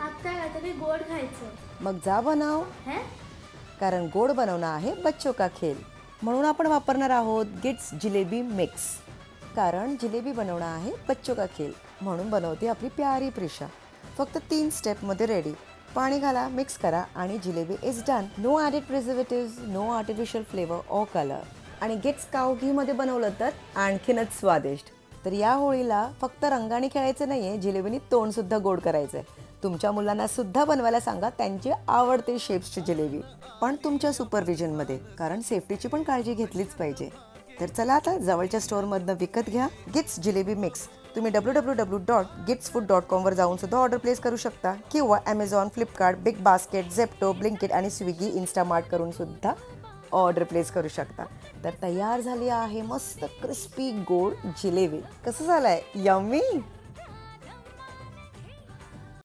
आता काहीतरी गोड खायचं. मग जा बनव. हे? कारण गोड बनवणं आहे बच्चो का खेल. म्हणून आपण वापरणार आहोत गिट्स जिलेबी मिक्स कारण जिलेबी बनवणं आहे बच्चो का खेल. म्हणून बनवते आपली प्यारी प्रिशा. फक्त तीन स्टेपमध्ये रेडी पाणी घाला मिक्स करा आणि jalebi is done no added preservative no artificial flavour or colour आणि गिट्स काव घीमध्ये बनवलं तर आणखीनच स्वादिष्ट. तर या होळीला फक्त रंगाने खेळायचं नाहीये जिलेबीनी तोंड सुद्धा गोड करायचंय. तुमच्या मुलांना सुद्धा बनवायला सांगा त्यांची आवडते शेप्सची जिलेबी. पण तुमच्या सुपरविजनमध्ये कारण सेफ्टीची पण काळजी घेतलीच पाहिजे. तर चला आता जवळच्या स्टोअरमधनं विकत घ्या गिट्स जिलेबी मिक्स तुम्ही W W W dot Gits food dot कॉमवर जाऊन सुद्धा ऑर्डर प्लेस करू शकता. किंवा Amazon Flipkart Big Basket Zepto Blinkit आणि स्विगी इन्स्टामार्ट करून सुद्धा ऑर्डर प्लेस करू शकता. तर तयार झाली आहे मस्त क्रिस्पी गोड जिलेबी. कसं झालं आहे यम्मी